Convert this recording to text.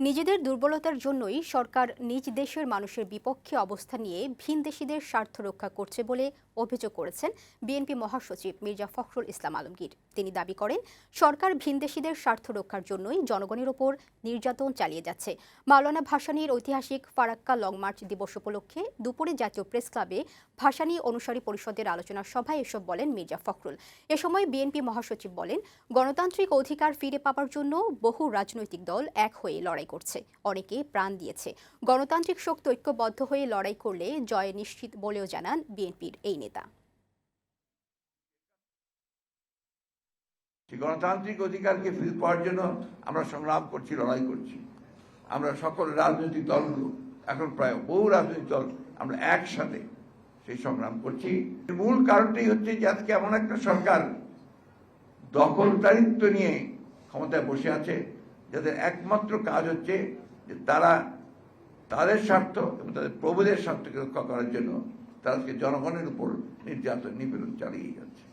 নিজেদের দুর্বলতার জন্যই সরকার নিজ দেশের মানুষের বিপক্ষে অবস্থা নিয়ে ভিনদেশিদের স্বার্থ রক্ষা করছে বলে অভিযোগ করেছেন বিএনপি মহাসচিব মির্জা ফখরুল ইসলাম আলমগীর। তিনি দাবি করেন, সরকার ভিনদেশিদের স্বার্থ রক্ষার জন্যই জনগণের ওপর নির্যাতন চালিয়ে যাচ্ছে। মাওলানা ভাসানীর ঐতিহাসিক ফারাক্কা লং মার্চ দিবস উপলক্ষে দুপুরে জাতীয় প্রেস ক্লাবে ভাসানী অনুসারী পরিষদের আলোচনা সভায় এসব বলেন মির্জা ফখরুল। এ সময় বিএনপি মহাসচিব বলেন, গণতান্ত্রিক অধিকার ফিরে পাওয়ার জন্য বহু রাজনৈতিক দল এক হয়ে লড়াই করছে অনেকে প্রাণ দিয়েছে। গণতান্ত্রিক শক্তি ঐক্যবদ্ধ হয়ে লড়াই করলে জয় নিশ্চিত বলেও জানান বিএনপির এই নেতা। গণতান্ত্রিক অধিকারকে ফিরে পাওয়ার জন্য আমরা সংগ্রাম করছি, লড়াই করছি। আমরা সকল রাজনৈতিক দলগুলো, এখন প্রায় বহু রাজনৈতিক দল, আমরা একসাথে সেই সংগ্রাম করছি। মূল কারণটাই হচ্ছে যে আজকে এমন একটা সরকার দখলদারিত্ব নিয়ে ক্ষমতায় বসে আছে যাদের একমাত্র কাজ হচ্ছে যে তারা তাদের স্বার্থ এবং তাদের প্রভুদের স্বার্থকে রক্ষা করার জন্য তাদেরকে জনগণের উপর নির্যাতন, নিপীড়ন চালিয়ে যাচ্ছে।